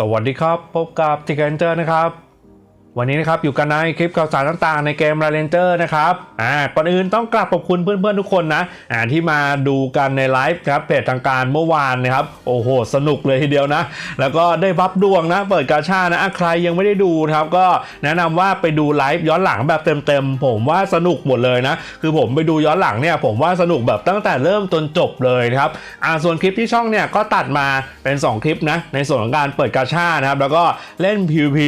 สวัสดีครับ พบกับทิกเกนเจอร์นะครับ วันนี้นะครับอยู่กันในคลิปข่าวสารต่างๆในเกม r าเ n นเจอร์นะครับอ่าก่อนอื่นต้องกราบขอบคุณเพื่อนๆทุกคนนะอ่าที่มาดูกันในไลฟ์ครับเพจทางการเมื่อวานนะครับโอ้โห สนุกเลยทีเดียวนะ แล้วก็ได้บัฟดวงนะ เปิดกาชานะใครยังไม่ได้ดูนะครับก็แนะนำว่าไปดูไลฟ์ย้อนหลังแบบเต็มๆ ผมว่าสนุกหมดเลยนะ คือผมไปดูย้อนหลังเนี่ยผมว่าสนุกแบบตั้งแต่เริ่มจนจบเลยนะครับอ่าส่วนคลิปที่ช่องเนี่ยก็ตัดมาเป็น 2 คลิปนะในส่วนของการเปิดกาชานะครับแล้วก็เล่น PVP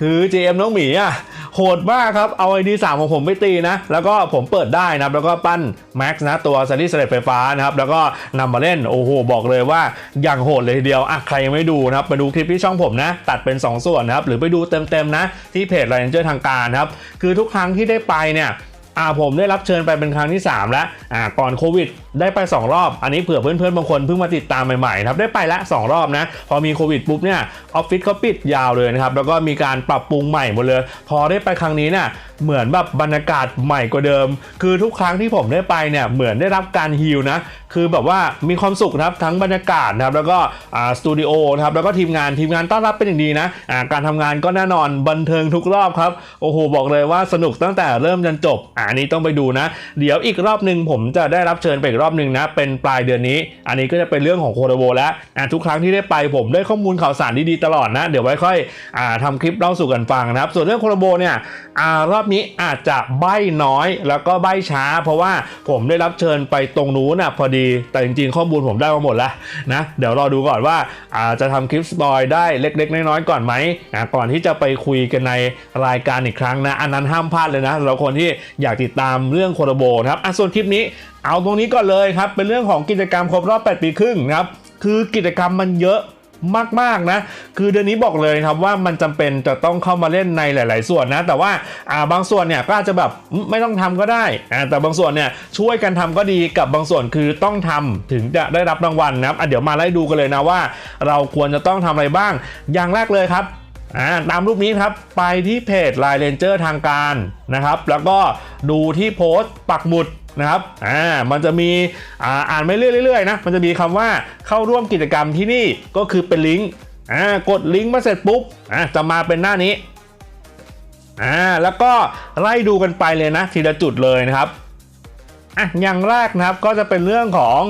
คือ GM น้องหมีอะโหดมากครับ เอา ID 3ของผมไปตีนะ แล้วก็ผมเปิดได้นะแล้วก็ปั้น Max นะตัวซันดี้เสด็จไฟฟ้านะครับ แล้วก็นำมาเล่น โอ้โห บอกเลยว่าอย่างโหดเลยทีเดียวอะใครยังไม่ดูนะครับไปดูคลิปที่ช่องผมนะ ตัดเป็น 2 ส่วนนะครับ หรือไปดูเต็มๆนะ ที่เพจ r a n g e r ทางการนะครับ คือทุกครั้งที่ได้ไปเนี่ย อ่าผมได้รับเชิญไปเป็นครั้งที่ 3 แล้วอ่าก่อนโควิด ได้ไป 2 รอบ อันนี้เผื่อเพื่อนๆบางคนเพิ่งมาติดตามใหม่ๆครับได้ไปละ 2 รอบนะ พอมีโควิดปุ๊บเนี่ยออฟฟิศเขาปิดยาวเลยนะครับ แล้วก็มีการปรับปรุงใหม่หมดเลย พอได้ไปครั้งนี้เนี่ยเหมือนแบบบรรยากาศใหม่กว่าเดิม คือทุกครั้งที่ผมได้ไปเนี่ยเหมือนได้รับการฮิลนะคือแบบว่ามีความสุขนะครับทั้งบรรยากาศนะครับแล้วก็สตูดิโอนะครับแล้วก็ทีมงานทีมงานต้อนรับเป็นอย่างดีนะอ่าการทำงานก็แน่นอนบันเทิงทุกรอบครับโอ้โหบอกเลยว่าสนุกตั้งแต่เริ่มจนจบอันนี้ต้องไปดูนะ เดี๋ยวอีกรอบหนึ่งผมจะได้รับเชิญไปอีกรอบหนึ่งนะเป็นปลายเดือนนี้ อันนี้ก็จะเป็นเรื่องของโคโรโบแล้วทุกครั้งที่ได้ไปผมได้ข้อมูลข่าวสารดีๆตลอดนะเดี๋ยวไว้ค่อยอ่าทำคลิปเล่าสู่กันฟังนะครับ ส่วนเรื่องโคโรโบเนี่ยอรอบนี้อาจจะใบ้น้อย แล้วก็ใบ้ช้า เพราะว่าผมได้รับเชิญไปตรงนู้นนะพอดีแต่จริงๆข้อมูลผมได้มาหมดแล้วนะเดี๋ยวรอดูก่อนว่าอาจะทำคลิปสปอยได้เล็ก ๆ น้อยๆก่อนไหมนะก่อนที่จะไปคุยกันในรายการอีกครั้งนะอันนั้นห้ามพลาดเลยนะเราคนที่อยากติดตามเรื่องโคโรโบนะครับอะส่วนคลิปนี้เอาตรงนี้ก่อนเลยครับเป็นเรื่องของกิจกรรมครบรอบ 8 ปีครึ่งนะครับคือกิจกรรมมันเยอะ มากๆนะ คือเดือนนี้บอกเลยครับว่ามันจำเป็นจะต้องเข้ามาเล่นในหลาย ๆ ส่วนนะ แต่ว่าอ่าบางส่วนเนี่ยก็อาจจะแบบไม่ต้องทำก็ได้อ่าแต่บางส่วนเนี่ยช่วยกันทำก็ดีกับบางส่วนคือต้องทำถึงจะได้รับรางวัลนะครับอะเดี๋ยวมาไล่ดูกันเลยนะว่า เราควรจะต้องทำอะไรบ้าง อย่างแรกเลยครับอ่าตามรูปนี้ครับ ไปที่เพจ Line Ranger ทางการนะครับ แล้วก็ดูที่โพสต์ปักหมุด นะครับ อ่า มันจะมีอ่าอ่านไม่เรื่อยๆนะ มันจะมีคำว่าเข้าร่วมกิจกรรมที่นี่ก็คือเป็นลิงก์ อ่า กดลิงก์มาเสร็จปุ๊บ อ่า จะมาเป็นหน้านี้ อ่า แล้วก็ไล่ดูกันไปเลยนะ ทีละจุดเลยนะครับ อะ อย่างแรกนะครับ ก็จะเป็นเรื่องของ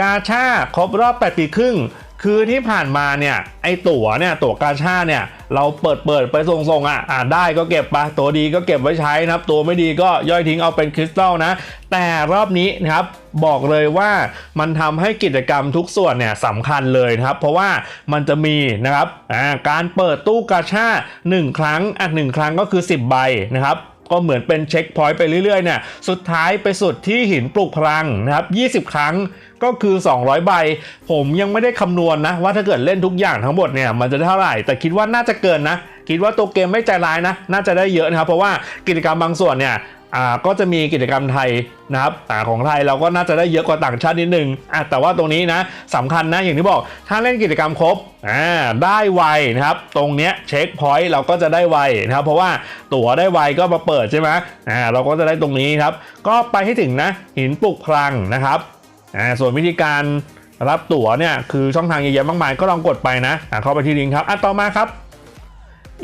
กาชาครบรอบ 8 ปีครึ่ง คือที่ผ่านมาเนี่ยไอตั๋วเนี่ยตั๋วกาชาเนี่ยเราเปิดเปิดไปส่งๆอะอ่าได้ก็เก็บไปตัวดีก็เก็บไว้ใช้นะครับ ตัวไม่ดีก็ย่อยทิ้งเอาเป็นคริสตัลนะ แต่รอบนี้นะครับบอกเลยว่ามันทำให้กิจกรรมทุกส่วนเนี่ยสำคัญเลยนะครับ เพราะว่ามันจะมีนะครับอ่าการเปิดตู้กาชา1ครั้งอะหนึ่งครั้งก็คือ 10 ใบนะครับ ก็เหมือนเป็นเช็คพอยต์ไปเรื่อยๆเนี่ยสุดท้ายไปสุดที่หินปลุกพลังนะครับ 20 ครั้งก็คือ 200 ใบ ผมยังไม่ได้คำนวณนะ ว่าถ้าเกิดเล่นทุกอย่างทั้งหมดเนี่ยมันจะได้เท่าไหร่ แต่คิดว่าน่าจะเกินนะ คิดว่าตัวเกมไม่ใจร้ายนะ น่าจะได้เยอะนะครับ เพราะว่ากิจกรรมบางส่วนเนี่ย อ่าก็จะมีกิจกรรมไทยนะครับอ่าของไทยเราก็น่าจะได้เยอะกว่าต่างชาตินิดนึงอะแต่ว่าตรงนี้นะสำคัญนะอย่างที่บอก ถ้าเล่นกิจกรรมครบอ่าได้ไวนะครับ ตรงเนี้ยเช็คพอยต์เราก็จะได้ไวนะครับ เพราะว่าตั๋วได้ไวก็มาเปิดใช่ไหมอ่าเราก็จะได้ตรงนี้ครับ ก็ไปให้ถึงนะหินปลุกพลังนะครับอ่าส่วนวิธีการรับตั๋วเนี่ยคือช่องทางเยอะแยะมากมายก็ลองกดไปนะอ่าเข้าไปที่ลิงก์ครับอะต่อมาครับ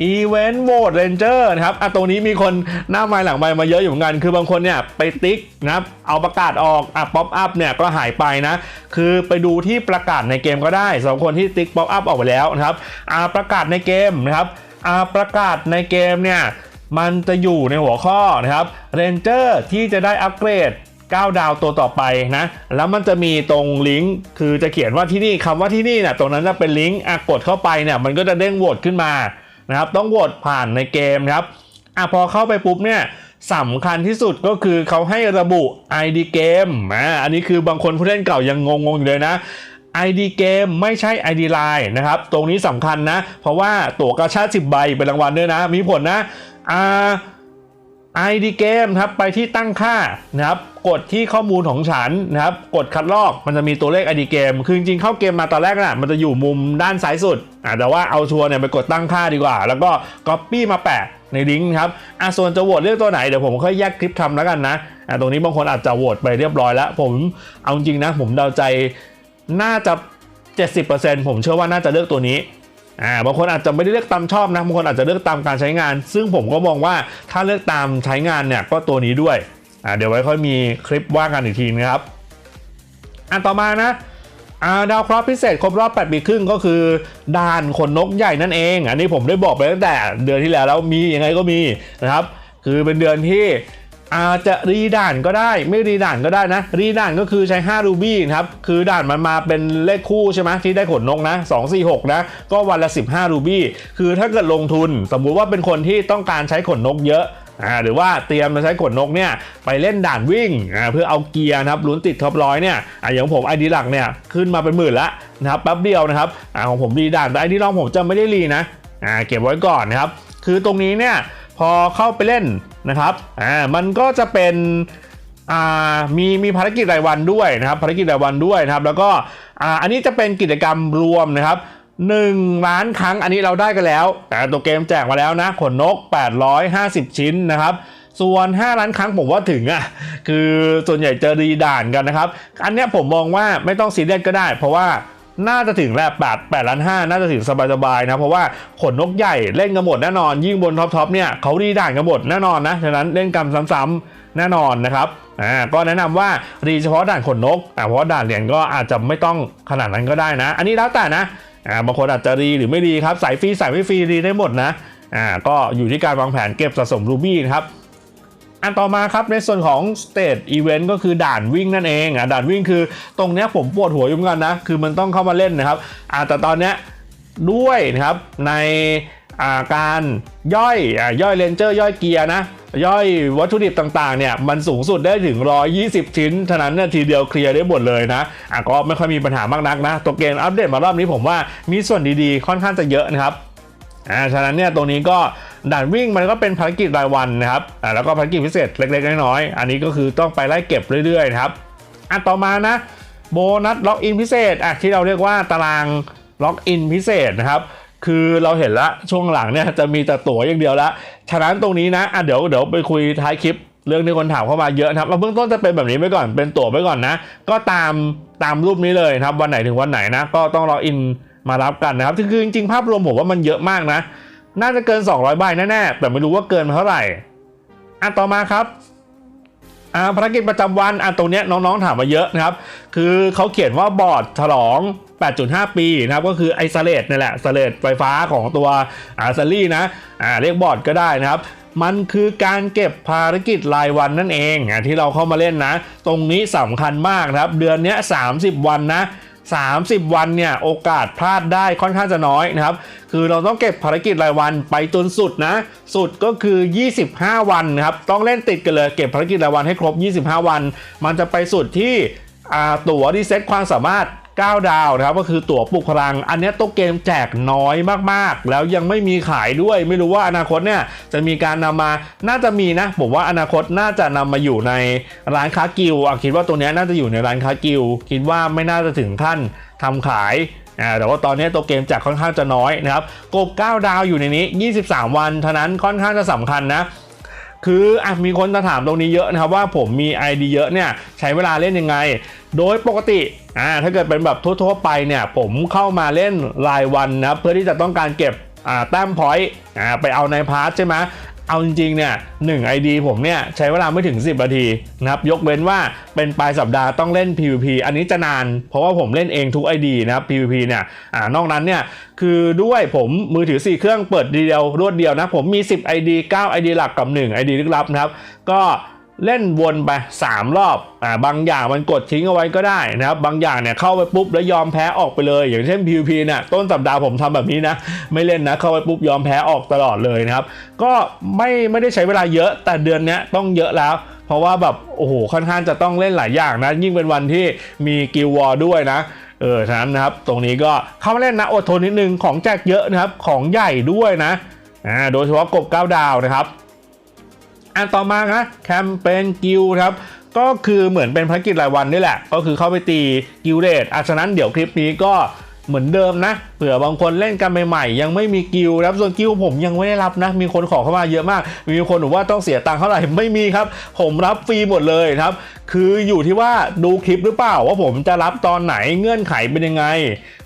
อีเวนต์โหวตเรนเจอร์นะครับอะตรงนี้มีคนหน้าไม้หลังไม้มาเยอะอยู่เหมือนกัน คือบางคนเนี่ยไปติ๊กนะครับเอาประกาศออกอะป๊อปอัพเนี่ยก็หายไปนะ คือไปดูที่ประกาศในเกมก็ได้สำหรับคนที่ติ๊กป๊อปอัพออกไปแล้วนะครับอ่าประกาศในเกมนะครับอ่าประกาศในเกมเนี่ยมันจะอยู่ในหัวข้อนะครับเรนเจอร์ที่จะได้อัปเกรด9 ดาวตัวต่อไปนะ แล้วมันจะมีตรงลิงก์ คือจะเขียนว่าที่นี่คำว่าที่นี่เนี่ยตรงนั้นจะเป็นลิงก์อะกดเข้าไปเนี่ย มันก็จะเด้งโหวตขึ้นมา นะครับต้องโหวตผ่านในเกมครับอะพอเข้าไปปุ๊บเนี่ยสำคัญที่สุดก็คือเขาให้ระบุ ID เกมอ่าอันนี้คือบางคนผู้เล่นเก่ายังงงๆอยู่เลยนะ ID เกมไม่ใช่ ID Line นะครับ ตรงนี้สำคัญนะ เพราะว่าตั๋วกาชา10 ใบเป็นรางวัลด้วยนะ มีผลนะอ่า ID เกมครับไปที่ตั้งค่านะครับกดที่ข้อมูลของฉันนะครับกดคัดลอกมันจะมีตัวเลข ID เกมคือจริงๆเข้าเกมมาตอนแรกน่ะมันจะอยู่มุมด้านซ้ายสุดอะแต่ว่าเอาชัวร์เนี่ยไปกดตั้งค่าดีกว่า แล้วก็ Copy มาแปะในลิงก์ครับอะส่วนจะโหวตเลือกตัวไหนเดี๋ยวผมค่อยแยกคลิปทำแล้วกันนะอะตรงนี้บางคนอาจจะโหวตไปเรียบร้อยแล้ว ผมเอาจริงนะผมเดาใจน่าจะ 70%ผมเชื่อว่าน่าจะเลือกตัวนี้ อ่าบางคนอาจจะไม่ได้เลือกตามชอบนะบางคนอาจจะเลือกตามการใช้งาน ซึ่งผมก็มองว่าถ้าเลือกตามใช้งานเนี่ยก็ตัวนี้ด้วยอ่าเดี๋ยวไว้ค่อยมีคลิปว่ากันอีกทีนะครับอันต่อมานะาดาวเคราะห์พิเศษครบรอบ 8 ปีครึ่งก็คือด่านขนนกใหญ่นั่นเอง อันนี้ผมได้บอกไปตั้งแต่เดือนที่แล้วแล้วมียังไงก็มีนะครับ คือเป็นเดือนที่ อาจจะรีด่านก็ได้ ไม่รีด่านก็ได้นะ รีด่านก็คือใช้5รูบี้ครับคือด่านมันมาเป็นเลขคู่ใช่ไหมที่ได้ขนนกนะ2 4 6นะก็วันละ 15 รูบี้คือถ้าเกิดลงทุน สมมุติว่าเป็นคนที่ต้องการใช้ขนนกเยอะอ่าหรือว่าเตรียมจะใช้ขนนกเนี่ยไปเล่นด่านวิ่งอ่าเพื่อเอาเกียร์นะครับลุ้นติดท็อปร้อยเนี่ยอ่าอย่างผมไอดีหลักเนี่ยขึ้นมาเป็นหมื่นละนะครับแป๊บเดียวนะครับอ่าของผมรีด่านแต่ไอดีรองผมจะไม่ได้รีนะอ่าเก็บไว้ก่อนนะครับคือตรงนี้เนี่ยพอเข้าไปเล่น นะครับอ่ามันก็จะเป็นอ่ามีมีภารกิจรายวันด้วยนะครับภารกิจรายวันด้วยนะครับแล้วก็อ่าอันนี้จะเป็นกิจกรรมรวมนะครับ1ล้านครั้งอันนี้เราได้กันแล้ว แต่ตัวเกมแจกมาแล้วนะขนนก 850 ชิ้นนะครับส่วน 5 ล้านครั้งผมว่าถึงอะคือส่วนใหญ่จะรีด่านกันนะครับ อันเนี้ยผมมองว่าไม่ต้องซีเรียสก็ได้ เพราะว่า น่าจะถึงแหละ8 8ล้าน5น่าจะถึงสบายๆนะ เพราะว่าขนนกใหญ่เล่นกันหมดแน่นอน ยิ่งบนท็อปทอปเนี่ยเขารีด่านกันหมดแน่นอนนะ ฉะนั้นเล่นกรรมซ้ำๆแน่นอนนะครับอ่าก็แนะนำว่ารีเฉพาะด่านขนนกอ่าเพราะด่านเหรียญก็อาจจะไม่ต้องขนาดนั้นก็ได้นะ อันนี้แล้วแต่นะอ่าบางคนอาจจะรีหรือไม่รีครับสายฟรีสายไม่ฟรีรีได้หมดนะอ่าก็อยู่ที่การวางแผนเก็บสะสมรูบี้นะครับ อันต่อมาครับในส่วนของ State Event ก็คือด่านวิ่งนั่นเองอะด่านวิ่งคือตรงเนี้ยผมปวดหัวยู่เหมือนกันนะ คือมันต้องเข้ามาเล่นนะครับอ่าแต่ตอนเนี้ยด้วยนะครับในาการย่อยอ่าย่อยเลนเจอร์ย่อยเกียร์นะ ย่อยวัตถุดิบต่างๆเนี่ยมันสูงสุดได้ถึง 120 ชิ้นฉะนั้นเนี่ยทีเดียวเคลียร์ได้หมดเลยนะอะก็ไม่ค่อยมีปัญหามากนักนะ ตัวเกมอัปเดตมารอบนี้ผมว่ามีส่วนดีๆ ค่อนข้างจะเยอะนะครับ อ่าฉะนั้นเนี่ยตรงนี้ก็ด่านวิ่งมันก็เป็นภารกิจรายวันนะครับอ่าแล้วก็ภารกิจพิเศษเล็กๆน้อยๆอันนี้ก็คือต้องไปไล่เก็บเรื่อยๆนะครับอะต่อมานะโบนัสล็อกอินพิเศษอะที่เราเรียกว่าตารางล็อกอินพิเศษนะครับคือเราเห็นละช่วงหลังเนี่ยจะมีแต่ตั๋วอย่างเดียวละฉะนั้นตรงนี้นะอะเดี๋ยวเดี๋ยวไปคุยท้ายคลิปเรื่องที่คนถามเข้ามาเยอะนะครับเราเบื้องต้นจะเป็นแบบนี้ไปก่อนเป็นตั๋วไปก่อนนะ ก็ตามตามรูปนี้เลยครับวันไหนถึงวันไหนนะ ก็ต้องล็อกอิน มารับกันนะครับคือจริงๆภาพรวมผมว่ามันเยอะมากนะ น่าจะเกิน 200ใบแน่ๆแต่ไม่รู้ว่าเกินมาเท่าไหร่อะต่อมาครับอ่าภารกิจประจำวันอะตรงเนี้ยน้องๆถามมาเยอะนะครับ คือเขาเขียนว่าบอร์ดฉลอง 8.5 ปีนะครับ ก็คือไอซเลตนี่แหละสเลตไฟฟ้าของตัวอาร์ซารี่นะอ่าเรียกบอร์ดก็ได้นะครับ มันคือการเก็บภารกิจรายวันนั่นเองอะที่เราเข้ามาเล่นนะ ตรงนี้สำคัญมากนะครับ เดือนเนี้ย30 วันนะ 30 วันเนี่ยโอกาสพลาดได้ค่อนข้างจะน้อยนะครับ คือเราต้องเก็บภารกิจรายวันไปจนสุดนะ สุดก็คือ 25 วันนะครับ ต้องเล่นติดกันเลยเก็บภารกิจรายวันให้ครบ 25 วัน มันจะไปสุดที่ตั๋วรีเซ็ตความสามารถ 9 ดาวนะครับก็คือตั๋วปลุกพลัง อันนี้ตัวเกมแจกน้อยมากๆ แล้วยังไม่มีขายด้วย ไม่รู้ว่าอนาคตเนี่ยจะมีการนำมาน่าจะมีนะผมว่าอนาคตน่าจะนำมาอยู่ในร้านค้ากิลด์คิดว่าตัวนี้น่าจะอยู่ในร้านค้ากิลคิดว่าไม่น่าจะถึงขั้นทำขายแต่ว่าตอนนี้ตัวเกมแจกค่อนข้างจะน้อยนะครับกบ9ดาวอยู่ในนี้ 23 วันเท่านั้นค่อนข้างจะสำคัญนะ คืออะมีคนจะถามตรงนี้เยอะนะครับว่าผมมี ID เยอะเนี่ยใช้เวลาเล่นยังไง โดยปกติอ่าถ้าเกิดเป็นแบบทั่วๆไปเนี่ยผมเข้ามาเล่นรายวันนะเพื่อที่จะต้องการเก็บอ่าแต้มพอยต์อ่าไปเอาในพาร์ทใช่ไหม เอาจริงๆเนี่ยหนึ่ง ID ผมเนี่ยใช้เวลาไม่ถึง 10นาทีนะครับยกเว้นว่าเป็นปลายสัปดาห์ต้องเล่น PVP อันนี้จะนาน เพราะว่าผมเล่นเองทุก ID นะครับ PVP เนี่ยอ่านอกนั้นเนี่ยคือด้วยผมมือถือ 4 เครื่องเปิดเดียวรวดเดียวนะผมมี 10 ID 9 ID หลักกับ 1 ID ลึกลับนะครับก็ เล่นวนไป 3 รอบ อ่า บางอย่างมันกดทิ้งเอาไว้ก็ได้นะครับ บางอย่างเนี่ยเข้าไปปุ๊บแล้วยอมแพ้ออกไปเลย อย่างเช่น PVP เนี่ย ต้นสัปดาห์ผมทำแบบนี้นะ ไม่เล่นนะ เข้าไปปุ๊บยอมแพ้ออกตลอดเลยนะครับ ก็ไม่ไม่ได้ใช้เวลาเยอะ แต่เดือนนี้ต้องเยอะแล้ว เพราะว่าแบบโอ้โห ค่อนข้างจะต้องเล่นหลายอย่างนะ ยิ่งเป็นวันที่มีกิลวอร์ด้วยนะเออฉะนั้นนะครับ ตรงนี้ก็เข้ามาเล่นนะ อดทนนิดนึง ของแจกเยอะนะครับ ของใหญ่ด้วยนะ อ่า โดยเฉพาะกบ9ดาวนะครับ อันต่อมานะแคมเปญกิลครับก็คือเหมือนเป็นภารกิจรายวันนี่แหละ ก็คือเข้าไปตีกิลเดตอะฉะนั้นเดี๋ยวคลิปนี้ก็เหมือนเดิมนะ เผื่อบางคนเล่นกันใหม่ๆ ยังไม่มีกิลครับส่วนกิลผมยังไม่ได้รับนะ มีคนขอเข้ามาเยอะมาก มีคนบอกว่าต้องเสียตังค์เท่าไหร่ไม่มีครับ ผมรับฟรีหมดเลยครับ คืออยู่ที่ว่าดูคลิปหรือเปล่าว่าผมจะรับตอนไหนเงื่อนไขเป็นยังไง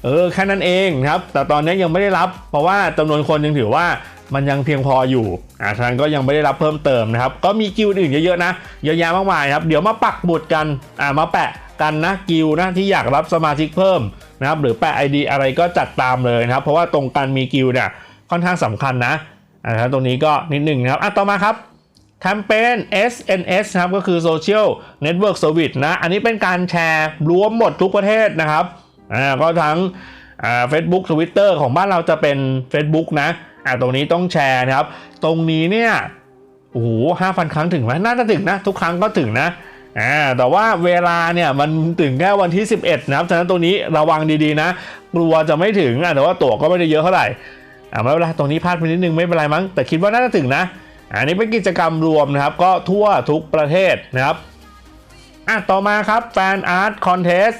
เออแค่นั้นเองครับ แต่ตอนนี้ยังไม่ได้รับ เพราะว่าจำนวนคนยังถือว่า มันยังเพียงพออยู่อ่าฉะนั้นก็ยังไม่ได้รับเพิ่มเติมนะครับ ก็มีกิลด์อื่นเยอะๆนะ เยอะแยะมากมายครับ เดี๋ยวมาปักหมุดกันอ่ามาแปะกันนะกิลด์นะที่อยากรับสมาชิกเพิ่มนะครับหรือแปะ ID อะไรก็จัดตามเลยนะครับ เพราะว่าตรงการมีกิลด์เนี่ยค่อนข้างสำคัญนะอ่าครับตรงนี้ก็นิดหนึ่งนะครับอะต่อมาครับแคมเปญ SNS นะครับก็คือ Social Network Service นะ อันนี้เป็นการแชร์รวมหมดทุกประเทศนะครับอ่าก็ทั้งอ่า Facebook Twitter ของบ้านเราจะเป็น Facebook นะ อ่าตรงนี้ต้องแชร์นะครับ ตรงนี้เนี่ยโอ้โหห้าพันครั้งถึงไหมน่าจะถึงนะ ทุกครั้งก็ถึงนะอ่าแต่ว่าเวลาเนี่ยมันถึงแค่วันที่ 11 นะครับฉะนั้นตรงนี้ระวังดีๆนะ กลัวจะไม่ถึงอะแต่ว่าตั๋วก็ไม่ได้เยอะเท่าไหร่อ่าไม่เป็นไรตรงนี้พลาดไปนิดนึงไม่เป็นไรมั้งแต่คิดว่าน่าจะถึงนะอันนี้เป็นกิจกรรมรวมนะครับ ก็ทั่วทุกประเทศนะครับอะต่อมาครับแฟนอาร์ตคอนเทส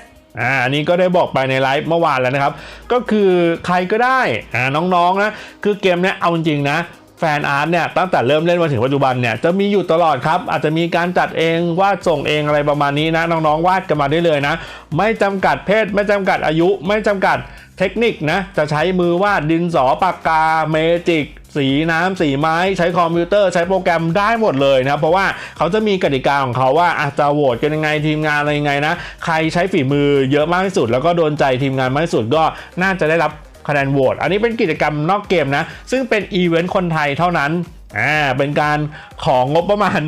อ่าอันนี้ก็ได้บอกไปในไลฟ์เมื่อวานแล้วนะครับ ก็คือใครก็ได้อ่าน้องๆนะคือเกมเนี้ยเอาจริงๆนะแฟนอาร์ตเนี่ยตั้งแต่เริ่มเล่นมาถึงปัจจุบันเนี่ยจะมีอยู่ตลอดครับ อาจจะมีการจัดเองวาดส่งเองอะไรประมาณนี้นะ น้องๆ วาดกันมาได้เลยนะ ไม่จำกัดเพศ ไม่จำกัดอายุ ไม่จำกัดเทคนิคนะ จะใช้มือวาดดินสอปากกาเมจิก สีน้ำสีไม้ใช้คอมพิวเตอร์ใช้โปรแกรมได้หมดเลยนะครับเพราะว่าเขาจะมีกติกาของเขาว่าอาจจะโหวตกันยังไงทีมงานอะไรยังไงนะ ใครใช้ฝีมือเยอะมากที่สุด แล้วก็โดนใจทีมงานมากที่สุดก็น่าจะได้รับคะแนนโหวตอันนี้เป็นกิจกรรมนอกเกมนะ ซึ่งเป็นอีเวนต์คนไทยเท่านั้น อ่าเป็นการของงบประมาณ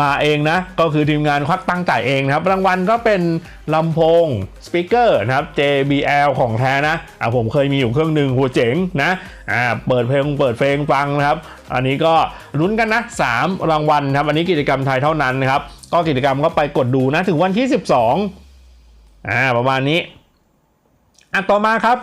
มาเองนะ ก็คือทีมงานควักตั้งจ่ายเองนะครับ รางวัลก็เป็นลำโพงสปีกเกอร์นะครับ JBL ของแท้นะอ่าผมเคยมีอยู่เครื่องหนึ่งหัวเจ๋งนะอ่าเปิดเพลงเปิดเพลงฟังนะครับ อันนี้ก็ลุ้นกันนะ 3 รางวัลครับ อันนี้กิจกรรมไทยเท่านั้นนะครับ ก็กิจกรรมก็ไปกดดูนะ ถึงวันที่ 12อ่าประมาณนี้อะต่อมาครับ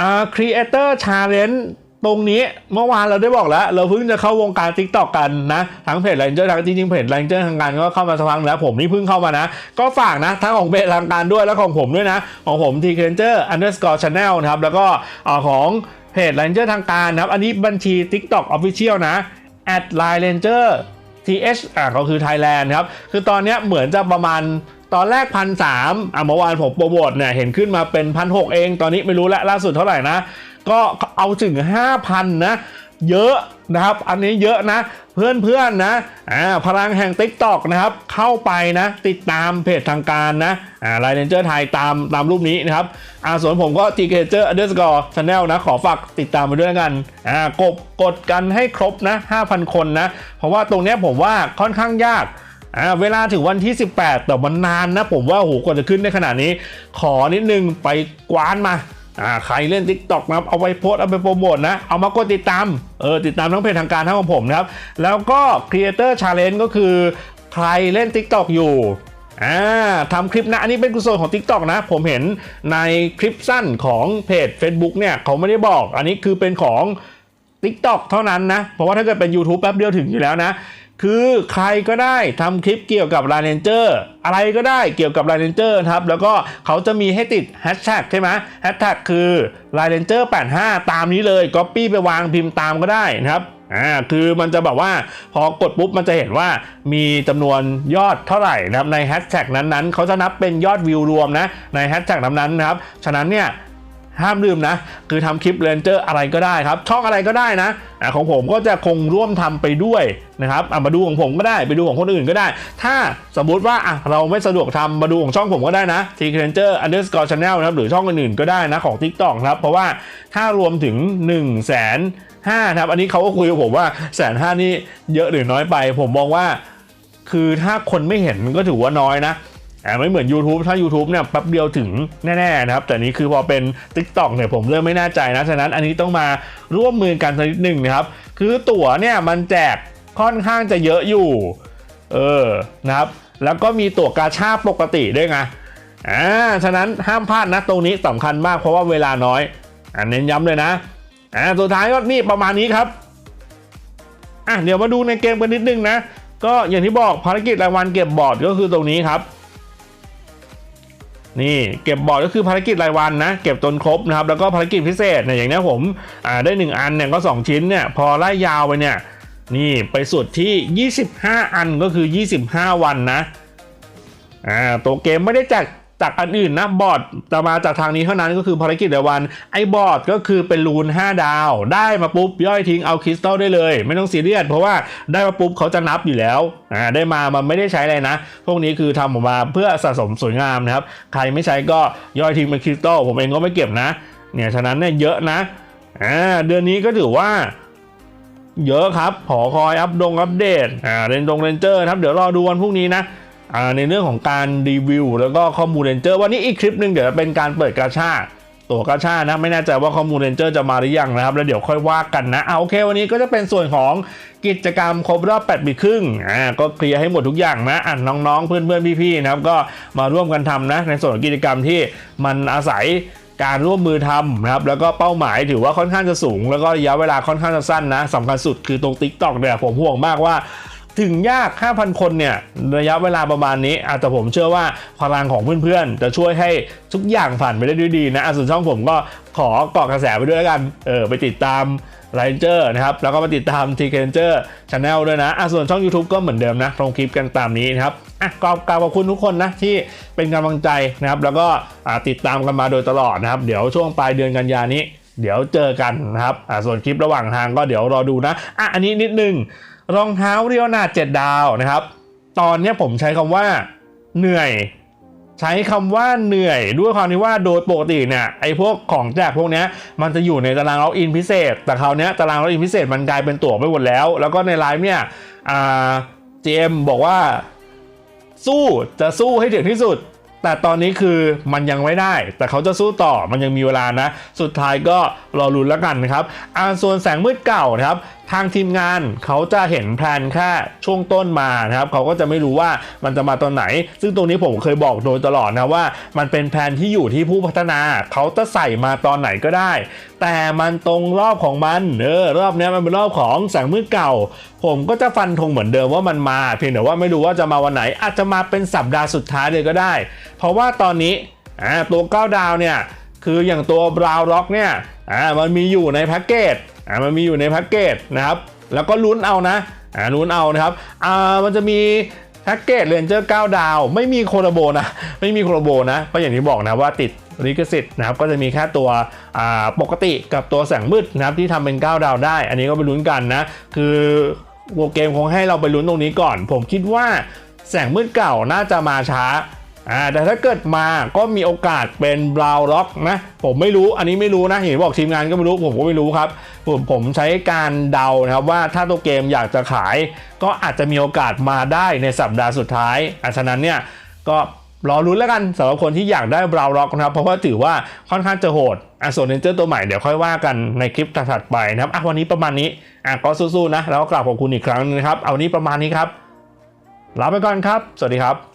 อ่า Creator Challenge ตร ตรงนี้เมื่อวานเราได้บอกแล้ว เราเพิ่งจะเข้าวงการ TikTok กันนะ ทั้งเพจ Ranger ทั้งจริงๆเพจ Ranger ทางการก็เข้ามาสักพักแล้ว ผมนี่เพิ่งเข้ามานะ ก็ฝากนะ ทั้งของเพจทางการด้วยแล้วของผมด้วยนะ ของผม T Ranger underscore channel นะครับ แล้วก็ของเพจ Ranger ทางการนะครับ อันนี้บัญชี TikTok Official นะ at line ranger th อ่าก็คือ Thailand ครับ คือตอนนี้เหมือนจะประมาณตอนแรกพันสามอะเมื่อวานผมโปรโมทเนี่ยเห็นขึ้นมาเป็นพันหเอง ตอนนี้ไม่รู้แล้วล่าสุดเท่าไหร่นะ ก็เอาถึง 5,000 นะ เยอะนะครับ อันนี้เยอะนะ เพื่อนๆนะอ่าพลังแห่ง t ิ k t o k นะครับ เข้าไปนะ ติดตามเพจทางการนะอ่าไลน์เนเจอร์ไทยตามตามรูปนี้นะครับอ่าส่วนผมก็ t k a g e r underscore channel นลนะ ขอฝากติดตามไปด้วยกันอ่ากดกดกันให้ครบนะ 5,000 คนนะ เพราะว่าตรงนี้ผมว่าค่อนข้างยากอ่าเวลาถึงวันที่ 18 แต่มันนานนะ ผมว่าโอ้โหกว่าจะขึ้นได้ขนาดนี้ ขอนิดนึงไปกวานมา อ่าใครเล่น TikTok นะครับเอาไปโพสเอาไปโปรโมทนะ เอามากดติดตามเออติดตามทั้งเพจทางการทั้งของผมนะครับ แล้วก็ Creator Challenge ก็คือใครเล่น TikTok อยู่อ่าทำคลิปนะ อันนี้เป็นกุศลของ TikTok นะ ผมเห็นในคลิปสั้นของเพจ Facebook เนี่ย เขาไม่ได้บอก อันนี้คือเป็นของ TikTok เท่านั้นนะ เพราะว่าถ้าเกิดเป็น YouTube แป๊บเดียวถึงอยู่แล้วนะ คือใครก็ได้ทำคลิปเกี่ยวกับ l i n e r อร์อะไรก็ได้เกี่ยวกับ l i n e r ครับ แล้วก็เขาจะมีให้ติด Hashtag ใช่ไหม Hashtag คือ l i n e r 85 ตามนี้เลย Copy ไปวางพิมพ์ตามก็ได้นะครับอ่าคือมันจะแบบว่าพอกดปุ๊บมันจะเห็นว่ามีจำนวนยอดเท่าไหร่นะครับในแฮชแท็กนั้นๆเขาจะนับเป็นยอดวิวรวมนะในแฮชแท็กนั้นๆนะครับฉะนั้นเนี่ย ห้ามลืมนะ คือทำคลิปเรนเจอร์อะไรก็ได้ครับ ช่องอะไรก็ได้นะอะของผมก็จะคงร่วมทำไปด้วยนะครับมาดูของผมก็ได้ไปดูของคนอื่นก็ได้ ถ้าสมมุติว่าอะเราไม่สะดวกทำมาดูของช่องผมก็ได้นะ t k r a n g e r underscore channel นะครับหรือช่องอื่นๆก็ได้นะของ TikTok ครับเพราะว่าถ้ารวมถึง1นึ่งแสนห้าครับอันนี้เขาก็คุยกับผมว่าแสนห้านี่เยอะหรือน้อยไป ผมมองว่า คือถ้าคนไม่เห็นก็ถือว่าน้อยนะ อ่าไม่เหมือน YouTube ถ้า YouTube เนี่ยแป๊บเดียวถึงแน่ๆนะครับ แต่นี้คือพอเป็น TikTok เนี่ยผมเริ่มไม่แน่ใจนะ ฉะนั้นอันนี้ต้องมาร่วมมือกันสักนิดหนึ่งนะครับ คือตั๋วเนี่ยมันแจกค่อนข้างจะเยอะอยู่เออนะครับ แล้วก็มีตั๋วกาชาปกติด้วยไงอ่าฉะนั้นห้ามพลาดนะตรงนี้สำคัญมากเพราะว่าเวลาน้อยอ่าเน้นย้ำเลยนะอ่าสุดท้ายก็นี่ประมาณนี้ครับอะเดี๋ยวมาดูในเกมกันนิดนึงนะก็อย่างที่บอกภารกิจรางวัลเก็บบอร์ดก็คือตรงนี้ครับ นี่เก็บบอร์ดก็คือภารกิจรายวันนะ เก็บจนครบนะครับ แล้วก็ภารกิจพิเศษเนี่ยอย่างนี้ผมได้ 1 อันเนี่ยก็ 2 ชิ้นเนี่ยพอไล่ยาวไปเนี่ยนี่ไปสุดที่ 25 อันก็คือ 25 วันนะอ่าตัวเกมไม่ได้จาก จากอันอื่นนะบอดจะมาจากทางนี้เท่านั้นก็คือภารกิจรายวัน ไอ้บอดก็คือเป็นรูน 5 ดาว ได้มาปุ๊บย่อยทิ้งเอาคริสตัลได้เลย ไม่ต้องซีเรียสเพราะว่าได้มาปุ๊บเขาจะนับอยู่แล้วอ่าได้มามันไม่ได้ใช้อะไรนะ พวกนี้คือทำออกมาเพื่อสะสมสวยงามนะครับ ใครไม่ใช้ก็ย่อยทิ้งเป็นคริสตัลผมเองก็ไม่เก็บนะเนี่ยฉะนั้นเนี่ยเยอะนะอ่าเดือนนี้ก็ถือว่าเยอะครับ ขอคอยอัปดงอัปเดตอ่าเรนดงเรนเจอร์ครับ เดี๋ยวรอดูวันพรุ่งนี้นะ ในเรื่องของการรีวิวแล้วก็ข้อมูลเรนเจอร์วันนี้อีกคลิปหนึ่งเดี๋ยวเป็นการเปิดกาชาตัวกาชานะไม่แน่ใจว่าข้อมูลเรนเจอร์จะมาหรือยังนะครับ แล้วเดี๋ยวค่อยว่ากันนะเอาโอเค วันนี้ก็จะเป็นส่วนของกิจกรรมครบรอบ8ปีครึ่งอ่าก็เคลียร์ให้หมดทุกอย่างนะอะน้องๆ เพื่อนๆพี่ๆนะครับก็มาร่วมกันทำนะ ในส่วนของกิจกรรมที่มันอาศัยการร่วมมือทำนะครับแล้วก็เป้าหมายถือว่าค่อนข้างจะสูง แล้วก็ระยะเวลาค่อนข้างจะสั้นนะสำคัญสุดคือตรง Tik t o อกเนี่ยผมห่วงมากว่า ถึงยาก 5,000 คนเนี่ยระยะเวลาประมาณนี้อาจจะแต่ผมเชื่อว่าพลังของเพื่อนๆ จะช่วยให้ทุกอย่างผ่านไปได้ด้วยดีนะส่วนช่องผมก็ขอเกาะกระแสไปด้วยแล้วกันเออไปติดตามไลเจอร์นะครับ แล้วก็มาติดตามทีเคนเจอร์ชาแนลด้วยนะอะส่วนช่อง YouTube ก็เหมือนเดิมนะลงคลิปกันตามนี้นะครับอะก็กราบขอบคุณทุกคนนะที่เป็นกำลังใจนะครับ แล้วก็ติดตามกันมาโดยตลอดนะครับ เดี๋ยวช่วงปลายเดือนกันยานี้ เดี๋ยวเจอกันนะครับอ่าส่วนคลิประหว่างทางก็เดี๋ยวรอดูนะอะอันนี้นิดนึง รองเท้าเรียวนาดเจ็ดดาวนะครับ ตอนนี้ผมใช้คำว่าเหนื่อยใช้คำว่าเหนื่อยด้วยความที่ว่าโดยปกติเนี่ยไอ้พวกของแจกพวกนี้มันจะอยู่ในตารางล็อกอินพิเศษ แต่คราวนี้ตารางล็อกอินพิเศษมันกลายเป็นตั๋วไปหมดแล้ว แล้วก็ในไลฟ์เนี่ยอ่า GM บอกว่า สู้จะสู้ให้ถึงที่สุด แต่ตอนนี้คือมันยังไม่ได้ แต่เขาจะสู้ต่อมันยังมีเวลานะ สุดท้ายก็รอลุ้นแล้วกันนะครับอ่าส่วนแสงมืดเก่านะครับ ทางทีมงานเขาจะเห็นแพลนแค่ช่วงต้นมานะครับเขาก็จะไม่รู้ว่ามันจะมาตอนไหน ซึ่งตรงนี้ผมเคยบอกโดยตลอดนะว่า มันเป็นแพลนที่อยู่ที่ผู้พัฒนา เขาจะใส่มาตอนไหนก็ได้ แต่มันตรงรอบของมันเออรอบนี้มันเป็นรอบของแสงมืดเก่า ผมก็จะฟันธงเหมือนเดิมว่ามันมา เพียงแต่ว่าไม่รู้ว่าจะมาวันไหน อาจจะมาเป็นสัปดาห์สุดท้ายเลยก็ได้ เพราะว่าตอนนี้ตัว9ดาวเนี่ยคืออย่างตัวบราวล็อกเนี่ยมันมีอยู่ในแพ็กเกจ อ่ามันมีอยู่ในแพ็กเกจนะครับ แล้วก็ลุ้นเอานะอ่าลุ้นเอานะครับอ่ามันจะมีแพ็กเกจเรนเจอร์9ดาว ไม่มีโคโรโบนะ ไม่มีโคโรโบนะก็อย่างที่บอกนะว่าติดลิขสิทธิ์นะครับก็จะมีแค่ตัวอ่าปกติกับตัวแสงมืดนะครับที่ทำเป็น 9 ดาวได้ อันนี้ก็ไปลุ้นกันนะ คือโวเกมคงให้เราไปลุ้นตรงนี้ก่อน ผมคิดว่าแสงมืดเก่าน่าจะมาช้า อ่าแต่ถ้าเกิดมาก็มีโอกาสเป็นบราวล็อกนะ ผมไม่รู้อันนี้ไม่รู้นะเห็นบอกทีมงานก็ไม่รู้ผมก็ไม่รู้ครับ ผมผมใช้การเดานะครับว่าถ้าตัวเกมอยากจะขาย ก็อาจจะมีโอกาสมาได้ในสัปดาห์สุดท้ายอะฉะนั้นเนี่ยก็รอรุ้นแล้วกันสำหรับคนที่อยากได้บราวล็อกนะครับ เพราะว่าถือว่าค่อนข้างจะโหดอะส่วนเนเจอร์ตัวใหม่เดี๋ยวค่อยว่ากันในคลิปถัดไปนะครับอะวันนี้ประมาณนี้อะก็สู้ๆนะแล้วก็กราบขอบคุณอีกครั้งนึงนะครับ เอานี้ประมาณนี้ครับลาไปก่อนครับ สวัสดีครับ